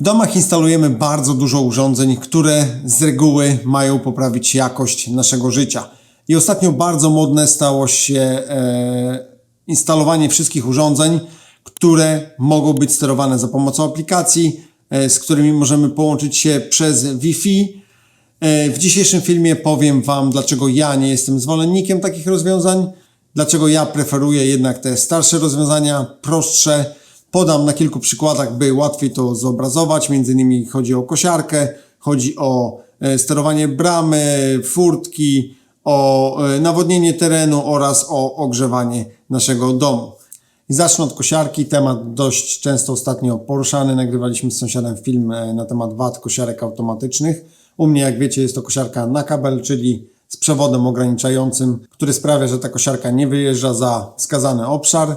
W domach instalujemy bardzo dużo urządzeń, które z reguły mają poprawić jakość naszego życia. I ostatnio bardzo modne stało się e, instalowanie wszystkich urządzeń, które mogą być sterowane za pomocą aplikacji, e, z którymi możemy połączyć się przez Wi-Fi. E, W dzisiejszym filmie powiem Wam, dlaczego ja nie jestem zwolennikiem takich rozwiązań, dlaczego ja preferuję jednak te starsze rozwiązania, prostsze. Podam na kilku przykładach, by łatwiej to zobrazować. Między innymi chodzi o kosiarkę, chodzi o e, sterowanie bramy, furtki, o e, nawodnienie terenu oraz o ogrzewanie naszego domu. I zacznę od kosiarki. Temat dość często ostatnio poruszany. Nagrywaliśmy z sąsiadem film e, na temat wad kosiarek automatycznych. U mnie, jak wiecie, jest to kosiarka na kabel, czyli z przewodem ograniczającym, który sprawia, że ta kosiarka nie wyjeżdża za wskazany obszar.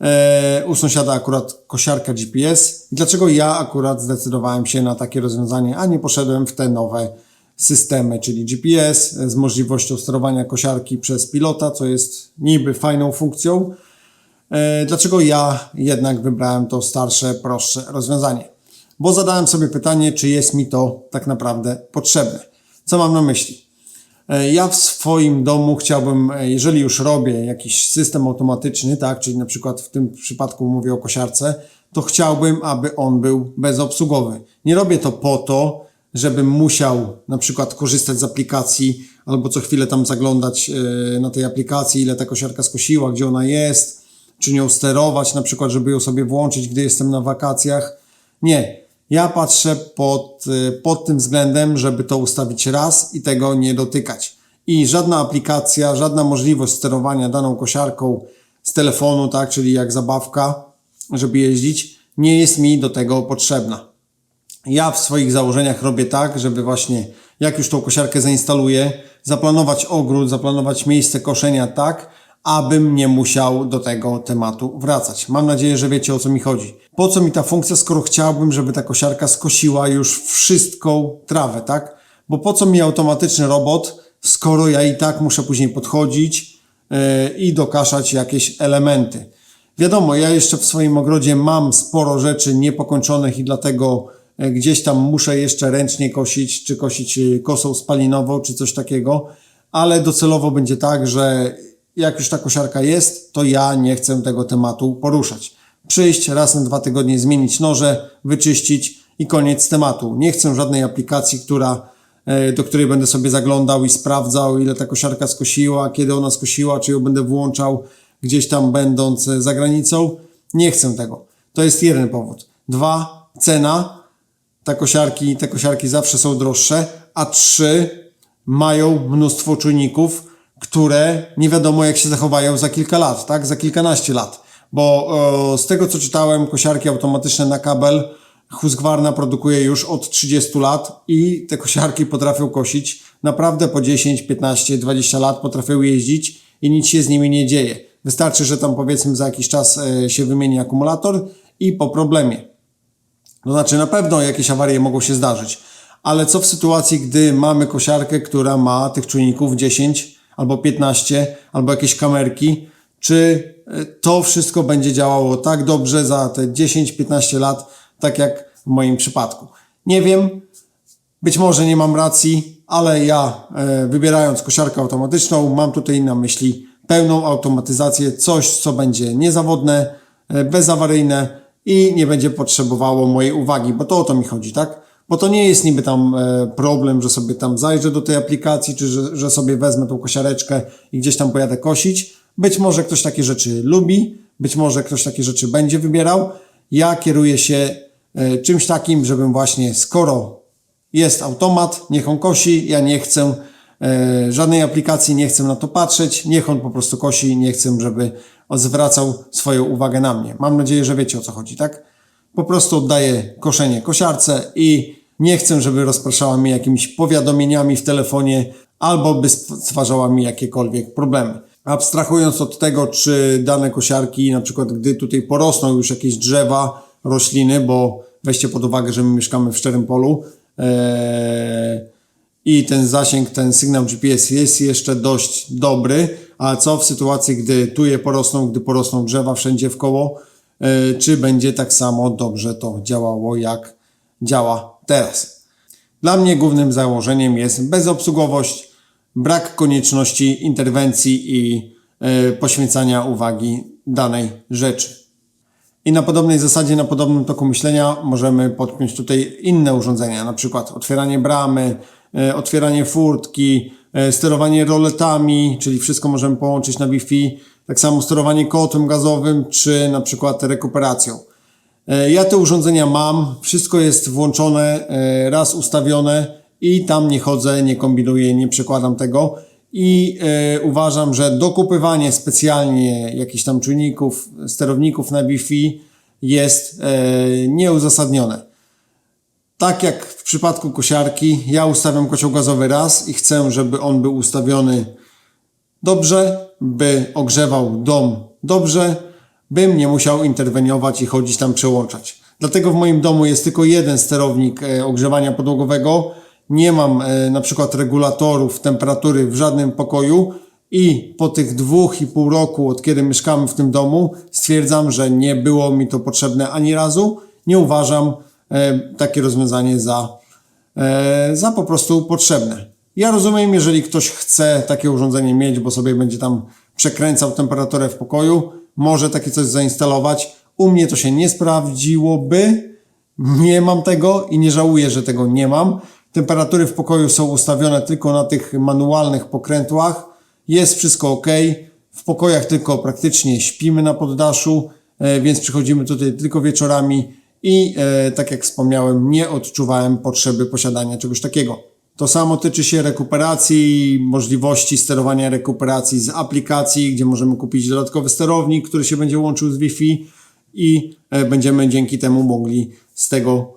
E, u sąsiada akurat kosiarka GPS. Dlaczego ja akurat zdecydowałem się na takie rozwiązanie, a nie poszedłem w te nowe systemy, czyli GPS z możliwością sterowania kosiarki przez pilota, co jest niby fajną funkcją. E, Dlaczego ja jednak wybrałem to starsze, prostsze rozwiązanie? Bo zadałem sobie pytanie, czy jest mi to tak naprawdę potrzebne. Co mam na myśli? E, Ja w swoim domu chciałbym, e, jeżeli już robię jakiś system automatyczny, tak, czyli na przykład w tym przypadku mówię o kosiarce, to chciałbym, aby on był bezobsługowy. Nie robię to po to, żebym musiał na przykład korzystać z aplikacji albo co chwilę tam zaglądać e, na tej aplikacji, ile ta kosiarka skosiła, gdzie ona jest, czy nią sterować, na przykład, żeby ją sobie włączyć, gdy jestem na wakacjach. Nie. Ja patrzę pod, y, pod tym względem, żeby to ustawić raz i tego nie dotykać. I żadna aplikacja, żadna możliwość sterowania daną kosiarką z telefonu, tak, czyli jak zabawka, żeby jeździć, nie jest mi do tego potrzebna. Ja w swoich założeniach robię tak, żeby właśnie jak już tą kosiarkę zainstaluję, zaplanować ogród, zaplanować miejsce koszenia tak, abym nie musiał do tego tematu wracać. Mam nadzieję, że wiecie o co mi chodzi. Po co mi ta funkcja, skoro chciałbym, żeby ta kosiarka skosiła już wszystką trawę, tak? Bo po co mi automatyczny robot, skoro ja i tak muszę później podchodzić yy, i dokaszać jakieś elementy. Wiadomo, ja jeszcze w swoim ogrodzie mam sporo rzeczy niepokończonych i dlatego e, gdzieś tam muszę jeszcze ręcznie kosić, czy kosić e, kosą spalinową, czy coś takiego, ale docelowo będzie tak, że jak już ta kosiarka jest, to ja nie chcę tego tematu poruszać. Przyjść raz na dwa tygodnie, zmienić noże, wyczyścić i koniec tematu. Nie chcę żadnej aplikacji, która, e, do której będę sobie zaglądał i sprawdzał, ile ta kosiarka skosiła, kiedy ona skosiła, czy ją będę włączał gdzieś tam będąc e, za granicą. Nie chcę tego. To jest jeden powód. Dwa, cena. Te kosiarki, te kosiarki zawsze są droższe. A trzy, mają mnóstwo czujników, które nie wiadomo jak się zachowają za kilka lat, tak? Za kilkanaście lat. Bo e, z tego co czytałem, kosiarki automatyczne na kabel Husqvarna produkuje już od 30 lat i te kosiarki potrafią kosić naprawdę po 10, 15, 20 lat potrafią jeździć i nic się z nimi nie dzieje. Wystarczy, że tam powiedzmy za jakiś czas e, się wymieni akumulator i po problemie. To znaczy na pewno jakieś awarie mogą się zdarzyć. Ale co w sytuacji, gdy mamy kosiarkę, która ma tych czujników 10 albo 15, albo jakieś kamerki, czy e, to wszystko będzie działało tak dobrze za te 10-15 lat, tak jak w moim przypadku. Nie wiem, być może nie mam racji, ale ja e, wybierając kosiarkę automatyczną mam tutaj na myśli pełną automatyzację, coś co będzie niezawodne, e, bezawaryjne i nie będzie potrzebowało mojej uwagi, bo to o to mi chodzi, tak? Bo to nie jest niby tam problem, że sobie tam zajrzę do tej aplikacji, czy że, że sobie wezmę tą kosiareczkę i gdzieś tam pojadę kosić. Być może ktoś takie rzeczy lubi, być może ktoś takie rzeczy będzie wybierał. Ja kieruję się e, czymś takim, żebym właśnie skoro jest automat, niech on kosi, ja nie chcę e, żadnej aplikacji, nie chcę na to patrzeć, niech on po prostu kosi, nie chcę, żeby zwracał swoją uwagę na mnie. Mam nadzieję, że wiecie o co chodzi, tak? Po prostu oddaję koszenie kosiarce i nie chcę, żeby rozpraszała mnie jakimiś powiadomieniami w telefonie albo by stwarzała mi jakiekolwiek problemy. Abstrahując od tego, czy dane kosiarki, na przykład gdy tutaj porosną już jakieś drzewa, rośliny, bo weźcie pod uwagę, że my mieszkamy w szczerym polu, ee, i ten zasięg, ten sygnał GPS jest jeszcze dość dobry, a co w sytuacji, gdy tuje porosną, gdy porosną drzewa wszędzie w koło, e, czy będzie tak samo dobrze to działało jak działa teraz. Dla mnie głównym założeniem jest bezobsługowość, brak konieczności interwencji i e, poświęcania uwagi danej rzeczy. I na podobnej zasadzie, na podobnym toku myślenia możemy podpiąć tutaj inne urządzenia, na przykład otwieranie bramy, e, otwieranie furtki, e, sterowanie roletami, czyli wszystko możemy połączyć na Wi-Fi, tak samo sterowanie kotłem gazowym, czy na przykład rekuperacją. Ja te urządzenia mam, wszystko jest włączone, raz ustawione i tam nie chodzę, nie kombinuję, nie przekładam tego i e, uważam, że dokupywanie specjalnie jakichś tam czujników, sterowników na Wi-Fi jest e, nieuzasadnione. Tak jak w przypadku kosiarki, ja ustawiam kocioł gazowy raz i chcę, żeby on był ustawiony dobrze, by ogrzewał dom dobrze, bym nie musiał interweniować i chodzić tam przełączać. Dlatego w moim domu jest tylko jeden sterownik e, ogrzewania podłogowego. Nie mam e, na przykład regulatorów temperatury w żadnym pokoju i po tych dwóch i pół roku, od kiedy mieszkamy w tym domu, stwierdzam, że nie było mi to potrzebne ani razu. Nie uważam e, takie rozwiązanie za e, za po prostu potrzebne. Ja rozumiem, jeżeli ktoś chce takie urządzenie mieć, bo sobie będzie tam przekręcał temperaturę w pokoju, może takie coś zainstalować. U mnie to się nie sprawdziłoby, nie mam tego i nie żałuję, że tego nie mam. Temperatury w pokoju są ustawione tylko na tych manualnych pokrętłach. Jest wszystko ok. W pokojach tylko praktycznie śpimy na poddaszu, e, więc przychodzimy tutaj tylko wieczorami i e, tak jak wspomniałem, nie odczuwałem potrzeby posiadania czegoś takiego. To samo tyczy się rekuperacji, możliwości sterowania rekuperacji z aplikacji, gdzie możemy kupić dodatkowy sterownik, który się będzie łączył z Wi-Fi i e, będziemy dzięki temu mogli z tego,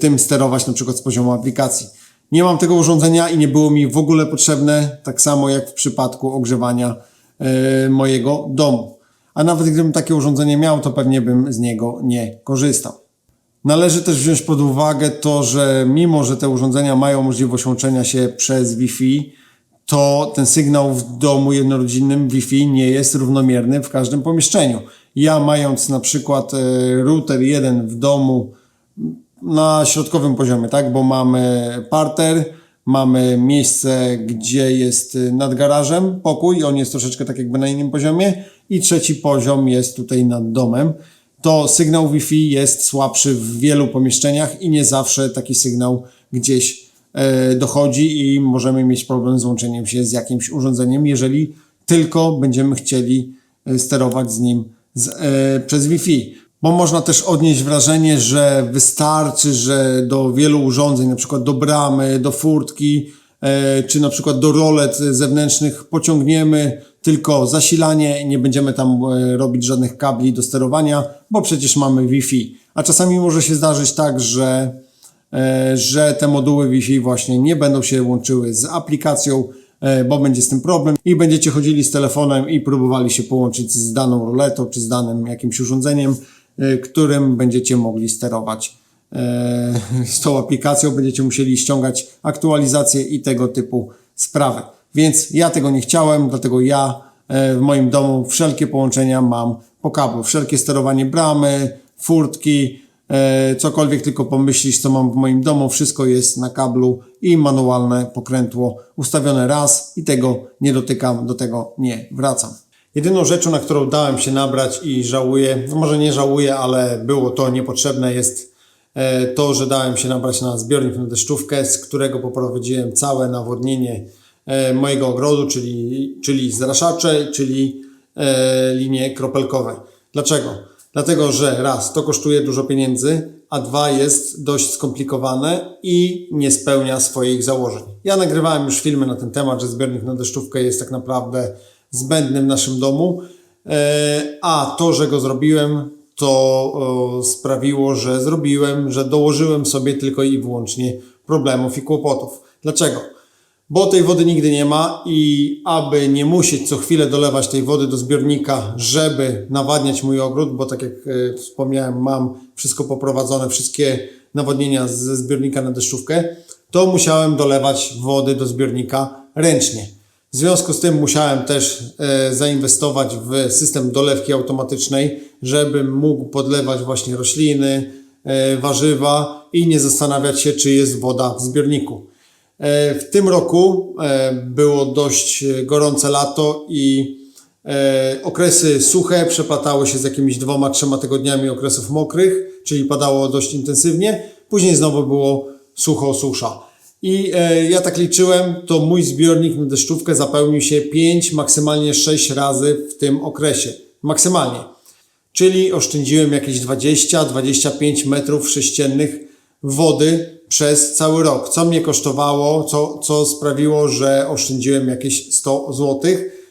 tym sterować na przykład z poziomu aplikacji. Nie mam tego urządzenia i nie było mi w ogóle potrzebne, tak samo jak w przypadku ogrzewania e, mojego domu. A nawet gdybym takie urządzenie miał, to pewnie bym z niego nie korzystał. Należy też wziąć pod uwagę to, że mimo, że te urządzenia mają możliwość łączenia się przez Wi-Fi, to ten sygnał w domu jednorodzinnym Wi-Fi nie jest równomierny w każdym pomieszczeniu. Ja mając na przykład e, router jeden w domu na środkowym poziomie, tak, bo mamy parter, mamy miejsce, gdzie jest nad garażem pokój, on jest troszeczkę tak jakby na innym poziomie i trzeci poziom jest tutaj nad domem. To sygnał Wi-Fi jest słabszy w wielu pomieszczeniach i nie zawsze taki sygnał gdzieś e, dochodzi i możemy mieć problem z łączeniem się z jakimś urządzeniem, jeżeli tylko będziemy chcieli e, sterować z nim z, e, przez Wi-Fi. Bo można też odnieść wrażenie, że wystarczy, że do wielu urządzeń, na przykład do bramy, do furtki, e, czy na przykład do rolet zewnętrznych pociągniemy tylko zasilanie nie będziemy tam e, robić żadnych kabli do sterowania, bo przecież mamy Wi-Fi. A czasami może się zdarzyć tak, że, e, że te moduły Wi-Fi właśnie nie będą się łączyły z aplikacją, bo będzie z tym problem i będziecie chodzili z telefonem i próbowali się połączyć z daną roletą czy z danym jakimś urządzeniem, którym będziecie mogli sterować e, z tą aplikacją, będziecie musieli ściągać aktualizacje i tego typu sprawy. Więc ja tego nie chciałem, dlatego ja e, w moim domu wszelkie połączenia mam po kablu. Wszelkie sterowanie bramy, furtki, e, cokolwiek tylko pomyślisz, co mam w moim domu, wszystko jest na kablu i manualne pokrętło ustawione raz i tego nie dotykam, do tego nie wracam. Jedyną rzeczą, na którą dałem się nabrać i żałuję, no może nie żałuję, ale było to niepotrzebne, jest e, to, że dałem się nabrać na zbiornik na deszczówkę, z którego poprowadziłem całe nawodnienie e, mojego ogrodu, czyli, czyli zraszacze, czyli e, linie kropelkowe. Dlaczego? Dlatego, że raz, to kosztuje dużo pieniędzy, a dwa, jest dość skomplikowane i nie spełnia swoich założeń. Ja nagrywałem już filmy na ten temat, że zbiornik na deszczówkę jest tak naprawdę zbędny w naszym domu, e, a to, że go zrobiłem, to sprawiło, że zrobiłem, że dołożyłem sobie tylko i wyłącznie problemów i kłopotów. Dlaczego? Bo tej wody nigdy nie ma i aby nie musieć co chwilę dolewać tej wody do zbiornika, żeby nawadniać mój ogród, bo tak jak e, wspomniałem, mam wszystko poprowadzone, wszystkie nawodnienia ze zbiornika na deszczówkę, to musiałem dolewać wody do zbiornika ręcznie. W związku z tym musiałem też e, zainwestować w system dolewki automatycznej, żebym mógł podlewać właśnie rośliny, e, warzywa i nie zastanawiać się, czy jest woda w zbiorniku. E, W tym roku było dość gorące lato i okresy suche przeplatały się z jakimiś dwoma, trzema tygodniami okresów mokrych, czyli padało dość intensywnie. Później znowu było sucho, susza. I e, ja tak liczyłem, to mój zbiornik na deszczówkę zapełnił się 5, maksymalnie 6 razy w tym okresie. Maksymalnie. Czyli oszczędziłem jakieś 20-25 metrów sześciennych wody przez cały rok. Co mnie kosztowało, co, co sprawiło, że oszczędziłem jakieś 100 zł,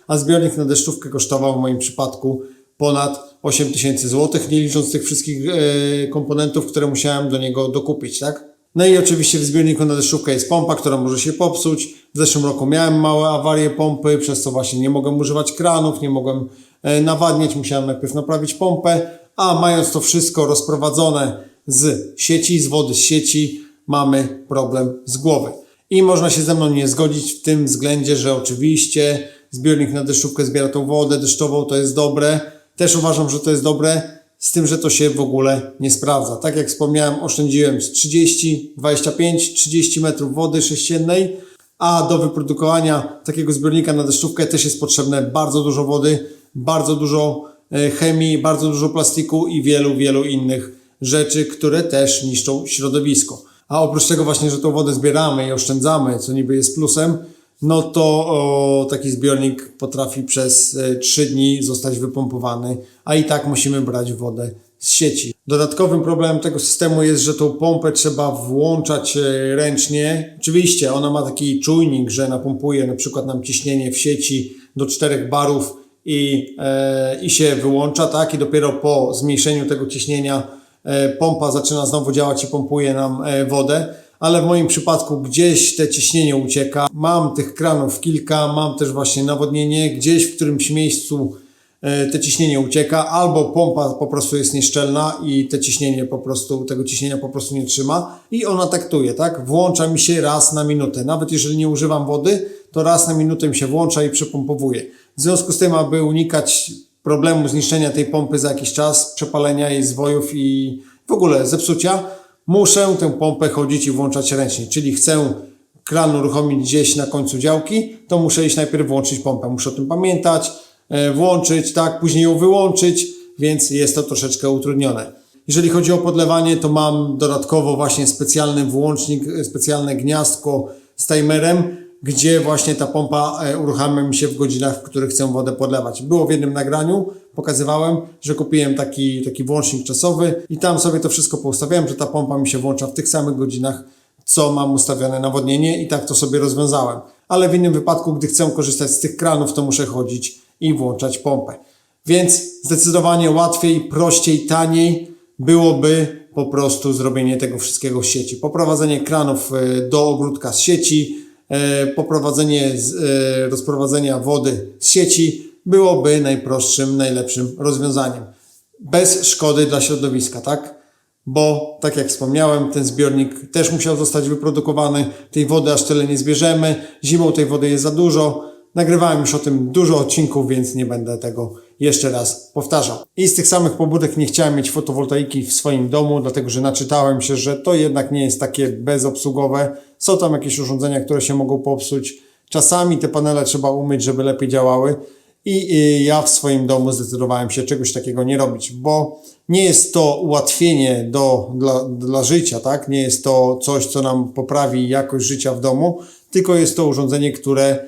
a zbiornik na deszczówkę kosztował w moim przypadku ponad 8 tysięcy złotych, nie licząc tych wszystkich e, komponentów, które musiałem do niego dokupić, tak? No i oczywiście w zbiorniku na deszczówkę jest pompa, która może się popsuć. W zeszłym roku miałem małe awarie pompy, przez co właśnie nie mogłem używać kranów, nie mogłem e, nawadniać, musiałem najpierw naprawić pompę, a mając to wszystko rozprowadzone z sieci, z wody z sieci, mamy problem z głowy. I można się ze mną nie zgodzić w tym względzie, że oczywiście zbiornik na deszczówkę zbiera tą wodę deszczową, to jest dobre. Też uważam, że to jest dobre, z tym, że to się w ogóle nie sprawdza. Tak jak wspomniałem, oszczędziłem z 30, 25, 30 metrów wody sześciennej, a do wyprodukowania takiego zbiornika na deszczówkę też jest potrzebne bardzo dużo wody, bardzo dużo e, chemii, bardzo dużo plastiku i wielu, wielu innych rzeczy, które też niszczą środowisko. A oprócz tego właśnie, że tą wodę zbieramy i oszczędzamy, co niby jest plusem, no to o, taki zbiornik potrafi przez e, 3 dni zostać wypompowany, a i tak musimy brać wodę z sieci. Dodatkowym problemem tego systemu jest, że tą pompę trzeba włączać e, ręcznie. Oczywiście ona ma taki czujnik, że napompuje na przykład nam ciśnienie w sieci do 4 barów i, e, i się wyłącza, tak? I dopiero po zmniejszeniu tego ciśnienia e, pompa zaczyna znowu działać i pompuje nam e, wodę. Ale w moim przypadku gdzieś te ciśnienie ucieka. Mam tych kranów kilka, mam też właśnie nawodnienie. Gdzieś w którymś miejscu e, te ciśnienie ucieka, albo pompa po prostu jest nieszczelna i te ciśnienie po prostu, tego ciśnienia po prostu nie trzyma i ona taktuje, tak? Włącza mi się raz na minutę. Nawet jeżeli nie używam wody, to raz na minutę mi się włącza i przepompowuje. W związku z tym, aby unikać problemu zniszczenia tej pompy za jakiś czas, przepalenia jej zwojów i w ogóle zepsucia, muszę tę pompę chodzić i włączać ręcznie. Czyli chcę kran uruchomić gdzieś na końcu działki, to muszę iść najpierw włączyć pompę. Muszę o tym pamiętać, e, włączyć, tak, później ją wyłączyć, więc jest to troszeczkę utrudnione. Jeżeli chodzi o podlewanie, to mam dodatkowo właśnie specjalny włącznik, e, specjalne gniazdko z timerem, gdzie właśnie ta pompa e, uruchamia mi się w godzinach, w których chcę wodę podlewać. Było w jednym nagraniu, pokazywałem, że kupiłem taki, taki włącznik czasowy i tam sobie to wszystko poustawiałem, że ta pompa mi się włącza w tych samych godzinach, co mam ustawione nawodnienie i tak to sobie rozwiązałem. Ale w innym wypadku, gdy chcę korzystać z tych kranów, to muszę chodzić i włączać pompę. Więc zdecydowanie łatwiej, prościej, taniej byłoby po prostu zrobienie tego wszystkiego w sieci. Poprowadzenie kranów e, do ogródka z sieci, poprowadzenie z, e, rozprowadzenia wody z sieci byłoby najprostszym, najlepszym rozwiązaniem. Bez szkody dla środowiska, tak? Bo, tak jak wspomniałem, ten zbiornik też musiał zostać wyprodukowany. Tej wody aż tyle nie zbierzemy. Zimą tej wody jest za dużo. Nagrywałem już o tym dużo odcinków, więc nie będę tego jeszcze raz powtarzał. I z tych samych pobudek nie chciałem mieć fotowoltaiki w swoim domu, dlatego że naczytałem się, że to jednak nie jest takie bezobsługowe. Są tam jakieś urządzenia, które się mogą popsuć. Czasami te panele trzeba umyć, żeby lepiej działały. I y, ja w swoim domu zdecydowałem się czegoś takiego nie robić, bo nie jest to ułatwienie do, dla, dla życia, tak? Nie jest to coś, co nam poprawi jakość życia w domu, tylko jest to urządzenie, które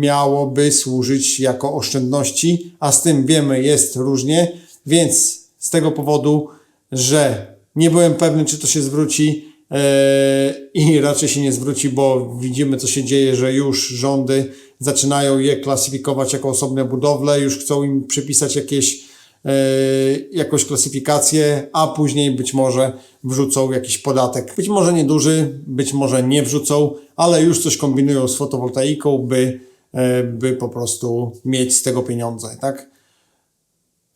miałoby służyć jako oszczędności, a z tym wiemy jest różnie, więc z tego powodu, że nie byłem pewny, czy to się zwróci i raczej się nie zwróci, bo widzimy, co się dzieje, że już rządy zaczynają je klasyfikować jako osobne budowle, już chcą im przypisać jakieś e, jakąś klasyfikację, a później być może wrzucą jakiś podatek. Być może nieduży, być może nie wrzucą, ale już coś kombinują z fotowoltaiką, by, e, by po prostu mieć z tego pieniądze, tak?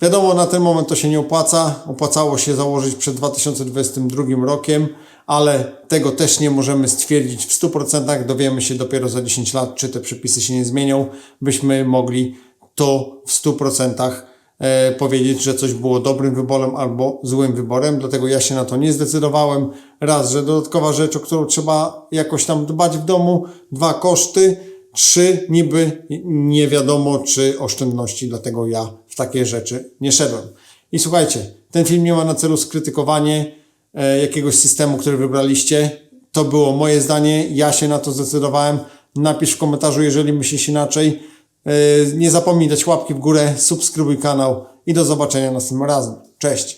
Wiadomo, na ten moment to się nie opłaca. Opłacało się założyć przed 2022 rokiem, ale tego też nie możemy stwierdzić w 100%. Dowiemy się dopiero za 10 lat, czy te przepisy się nie zmienią, byśmy mogli to w 100% e, powiedzieć, że coś było dobrym wyborem albo złym wyborem, dlatego ja się na to nie zdecydowałem. Raz, że dodatkowa rzecz, o którą trzeba jakoś tam dbać w domu, dwa koszty, trzy niby nie wiadomo czy oszczędności, dlatego ja w takie rzeczy nie szedłem. I słuchajcie, ten film nie ma na celu skrytykowanie jakiegoś systemu, który wybraliście. To było moje zdanie, ja się na to zdecydowałem. Napisz w komentarzu, jeżeli myślisz inaczej. E, Nie zapomnij dać łapki w górę, subskrybuj kanał i do zobaczenia następnym razem. Cześć!